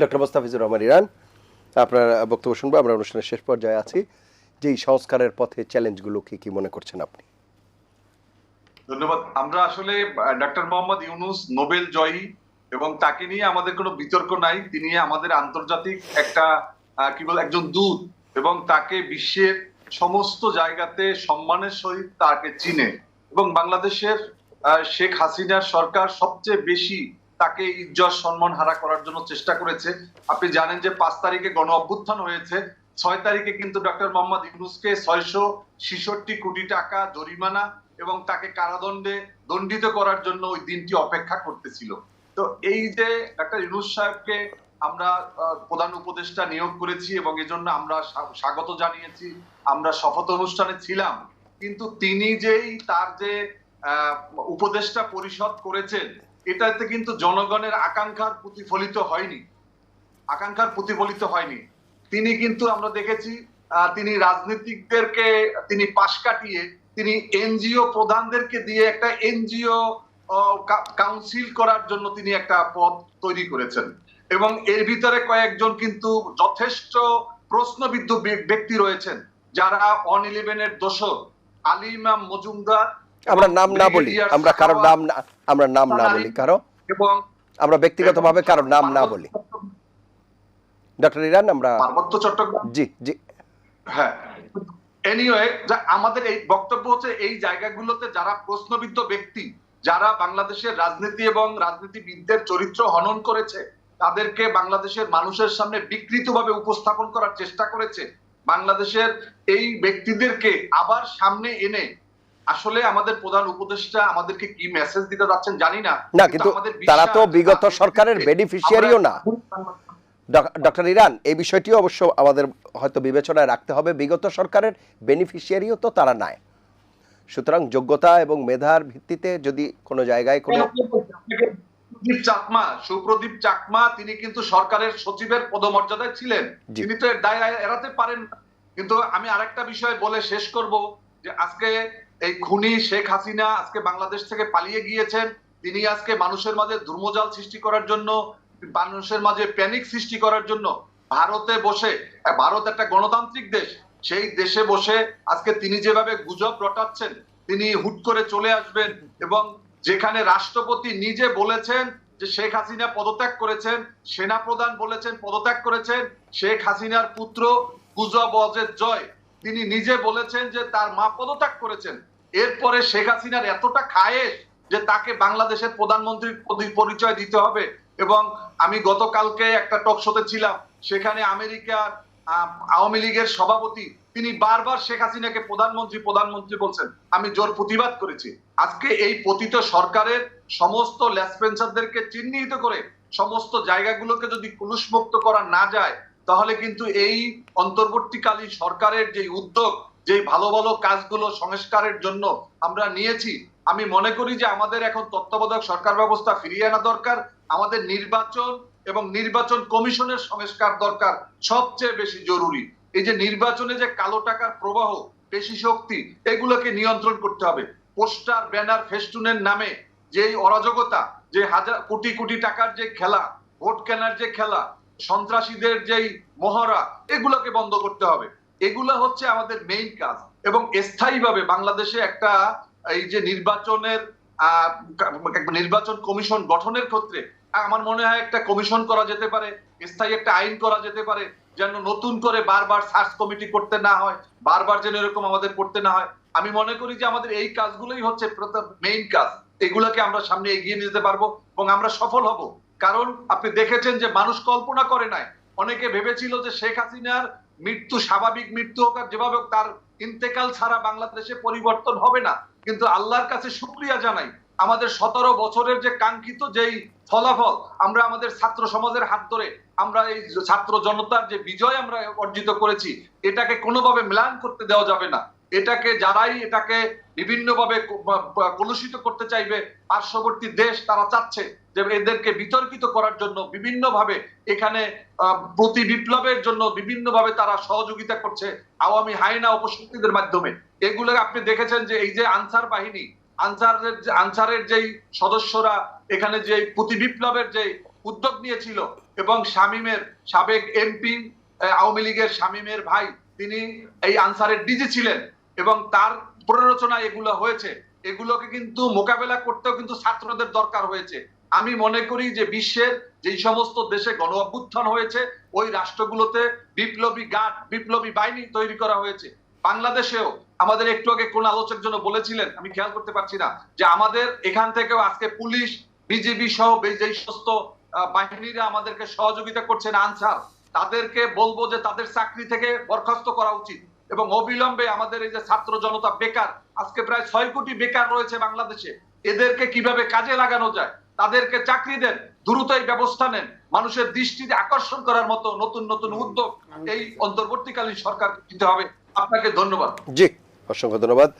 Doctor Mostafizur Rahman Iran, আপনার বক্তব্য শুনব, আমরা অনুষ্ঠানের শেষ পর্যায়ে আছি। যে এই সংস্কারের পথে চ্যালেঞ্জগুলো কি কি মনে করছেন আপনি? ধন্যবাদ। আমরা আসলে ডক্টর মোহাম্মদ ইউনুস নোবেল জয়ী এবং তাকে নিয়ে আমাদের কোনো বিতর্ক নাই। তিনি আমাদের আন্তর্জাতিক একটা কি বলে, একজন দূত এবং তাকে বিশ্বের সমস্ত জায়গাতে সম্মানের সহিত তাকে চিনে এবং বাংলাদেশের শেখ হাসিনার সরকার সবচেয়ে বেশি তাকে ইজ্জত, সম্মান হারা করার জন্য চেষ্টা করেছে। আপনি জানেন যে পাঁচ তারিখে গণ অভ্যুত্থান হয়েছে। ছয় তারিখে কিন্তু ডক্টর মোহাম্মদ ইউনুসকে ছয়শো ছেষট্টি কোটি টাকা জরিমানা এবং তাকে কারাদণ্ডে দণ্ডিত করার জন্য ওই দিনটি অপেক্ষা করতেছিল। তো এই যে একটা ইউনুস সাহেবকে আমরা প্রধান উপদেষ্টা নিয়োগ করেছি এবং এজন্য আমরা স্বাগত জানিয়েছি, আমরা শপথ অনুষ্ঠানে ছিলাম। কিন্তু তিনি যেই তার যে উপদেষ্টা পরিষদ করেছেন এটাতে কিন্তু জনগণের আকাঙ্ক্ষার প্রতিফলিত হয়নি। আকাঙ্ক্ষার প্রতিফলিত হয়নি। তিনি কিন্তু আমরা দেখেছি তিনি রাজনীতিকদেরকে, তিনি পাশ কাটিয়ে, তিনি এনজিও প্রধানদেরকে দিয়ে একটা এনজিও কাউন্সিল করার জন্য তিনি একটা পদ তৈরি করেছেন। এবং এর ভিতরে কয়েকজন কিন্তু যথেষ্ট প্রশ্নবিদ্ধ ব্য- ব্যক্তি রয়েছেন, যারা অন ইলেভেনের দোষর। আলী ইমাম মজুমদার আমরা নাম না বলি আমরা সাখাওয়াত নাম না আমরা নাম না বলি কারও এবং আমরা ব্যক্তিগতভাবে কারোর নাম না বলি। ডক্টর ইরান আমরা পার্বত্য চট্টগ্রাম? জি জি। হ্যাঁ। এনিওয়ে আমাদের এই বক্তব্য হচ্ছে এই জায়গাগুলোতে যারা প্রশ্নবিদ্ধ ব্যক্তি যারা বাংলাদেশের রাজনীতি এবং রাজনীতিবিদদের চরিত্র হনন করেছে তাদেরকে বাংলাদেশের মানুষের সামনে বিকৃতভাবে উপস্থাপন করার চেষ্টা করেছে বাংলাদেশের এই ব্যক্তিদেরকে আবার সামনে এনে আসলে আমাদের প্রধান উপদেষ্টা আমাদেরকে কি মেসেজ দিতে যাচ্ছেন জানি না না কিন্তু তারা তো বিগত সরকারের বেনিফিশিয়ারিও না। ডক্টর ইরান এই বিষয়টিও অবশ্য আমাদের হয়তো বিবেচনায় রাখতে হবে বিগত সরকারের বেনিফিশিয়ারিও তো তারা নাই। সুতরাং যোগ্যতা এবং মেধার ভিত্তিতে যদি কোনো জায়গায় কোনো চাকমা সুপ্রদীপ চাকমা তিনি কিন্তু সরকারের সচিবের পদমর্যাদায় ছিলেন। তিনি তো এর দায় এড়াতে পারেন না। কিন্তু আমি আরেকটা বিষয় বলে শেষ করব যে আজকে এই খুনি শেখ হাসিনা আজকে বাংলাদেশ থেকে পালিয়ে গিয়েছেন। তিনি আজকে মানুষের মাঝে ধর্মজাল সৃষ্টি করার জন্য, মানুষের মাঝে প্যানিক সৃষ্টি করার জন্য ভারতে বসে, ভারত একটা গণতান্ত্রিক দেশ, সেই দেশে বসে আজকে তিনি যেভাবে গুজব রটাচ্ছেন, তিনি হুট করে চলে আসবেন এবং যেখানে রাষ্ট্রপতি নিজে বলেছেন যে শেখ হাসিনা পদত্যাগ করেছেন সেনা প্রধান বলেছেন পদত্যাগ করেছেন, শেখ হাসিনার পুত্র গুজব অজেদ জয়। তিনি নিজে বলেছেন যে তার মা পদত্যাগ করেছেন। এরপরে শেখ হাসিনার এতটা খায়েশ যে তাকে বাংলাদেশের প্রধানমন্ত্রীর পরিচয় দিতে হবে। এবং আমি গতকালকে একটা টক শোতে ছিলাম, সেখানে আমেরিকার আওয়ামী লীগের সভাপতি, তিনি বারবার শেখ হাসিনাকে প্রধানমন্ত্রী প্রধানমন্ত্রী বলছেন। আমি জোর প্রতিবাদ করেছি। আজকে এই পতিত সরকারের সমস্ত ল্যাসপেন্সারদেরকে চিহ্নিত করে সমস্ত জায়গাগুলোকে যদি কুলুষমুক্ত করা না যায়, তাহলে কিন্তু এই অন্তর্বর্তীকালীন সরকারের যে উদ্যোগ যে ভালো ভালো কাজগুলো সংস্কারের জন্য আমরা নিয়েছি, আমি মনে করি যে আমাদের এখন তত্ত্বাবধায়ক সরকার ব্যবস্থা ফিরিয়ে আনা দরকার, আমাদের নির্বাচন এবং নির্বাচন কমিশনের সংস্কার দরকার সবচেয়ে বেশি জরুরি। এই যে নির্বাচনে যে কালো টাকার প্রবাহ পেশি শক্তি, এগুলোকে নিয়ন্ত্রণ করতে হবে। পোস্টার, ব্যানার, ফেস্টুনের নামে যেই অরাজকতা, যে হাজার, কোটি কোটি টাকার যে খেলা, ভোট কেনার যে খেলা, সন্ত্রাসীদের যেই মহড়া, এগুলোকে বন্ধ করতে হবে। এগুলা হচ্ছে আমাদের মেইন কাজ। এবং স্থায়ীভাবে বাংলাদেশে একটা, এই যে নির্বাচনের নির্বাচন কমিশন গঠনের ক্ষেত্রে, আমার মনে হয় একটা কমিশন করা যেতে পারে, স্থায়ী একটা আইন করা যেতে পারে, যেন নতুন করে বারবার সার্চ কমিটি করতে না হয়, বারবার যেন এরকম আমাদের করতে না হয়। আমি মনে করি যে আমাদের এই কাজগুলোই হচ্ছে মেইন কাজ। এগুলোকে আমরা সামনে এগিয়ে নিতে পারব এবং আমরা সফল হব। কারণ আপনি দেখেছেন যে মানুষ কল্পনা করে নাই। অনেকে ভেবেছিল যে শেখ হাসিনার মৃত্যু স্বাভাবিক, মৃত্যু হোক আর যেভাবে হোক, তার ইন্তেকাল ছাড়া বাংলাদেশে পরিবর্তন হবে না। কিন্তু আল্লাহর কাছে শুক্রিয়া জানাই, আমাদের সতেরো বছরের যে কাঙ্ক্ষিত যেই ফলাফল, আমরা আমাদের ছাত্র সমাজের হাত ধরে, আমরা এই ছাত্র জনতার যে বিজয় আমরা অর্জিত করেছি, এটাকে কোনোভাবে ম্লান করতে দেওয়া যাবে না। এটাকে যারাই এটাকে বিভিন্নভাবে কলুষিত করতে চাইবে, পার্শ্ববর্তী দেশ তারা চাচ্ছে যে এদেরকে বিতর্কিত করার জন্য বিভিন্নভাবে এখানে প্রতি বিপ্লবের জন্য বিভিন্নভাবে তারা সহযোগিতা করছে আওয়ামী হাইনা উপশক্তিদের মাধ্যমে। এগুলো আপনি দেখেছেন যে এই যে আনসার বাহিনী, আনসারের আনসারের যেই সদস্যরা এখানে যে প্রতি বিপ্লবের যে উদ্যোগ নিয়েছিল এবং শামীমের সাবেক এমপি আওয়ামী লীগের শামীমের ভাই, তিনি এই আনসারের ডিজি ছিলেন। এবং তার প্ররোচনায় এগুলো হয়েছে। এগুলোকে কিন্তু মোকাবেলা করতেও কিন্তু ছাত্রদের দরকার হয়েছে। আমি মনে করি যে বিশ্বের যেই সমস্ত দেশে গণ অভ্যুত্থান হয়েছে, ওই রাষ্ট্রগুলোতে বিপ্লবী গার্ড বিপ্লবী বাহিনী তৈরি করা হয়েছে। বাংলাদেশেও আমাদের একটু আগে কোন আলোচক জন্য বলেছিলেন, আমি খেয়াল করতে পারছি না, যে আমাদের এখান থেকেও আজকে পুলিশ বিজেপি সহ যেই সমস্ত বাহিনীরা আমাদেরকে সহযোগিতা করছেন, আনসার, তাদেরকে বলব যে তাদের চাকরি থেকে বরখাস্ত করা উচিত। এবং অবিলম্বে আমাদের এই যে ছাত্র জনতা বেকার, আজকে প্রায় ছয় কোটি বেকার রয়েছে বাংলাদেশে। এদেরকে কীভাবে কাজে লাগানো যায়, তাদেরকে চাকরি দেন, দ্রুতই ব্যবস্থা নেন, মানুষের দৃষ্টিতে আকর্ষণ করার মতো নতুন নতুন উদ্যোগ এই অন্তর্বর্তীকালীন সরকার দিতে হবে। আপনাকে ধন্যবাদ। জি, অসংখ্য ধন্যবাদ।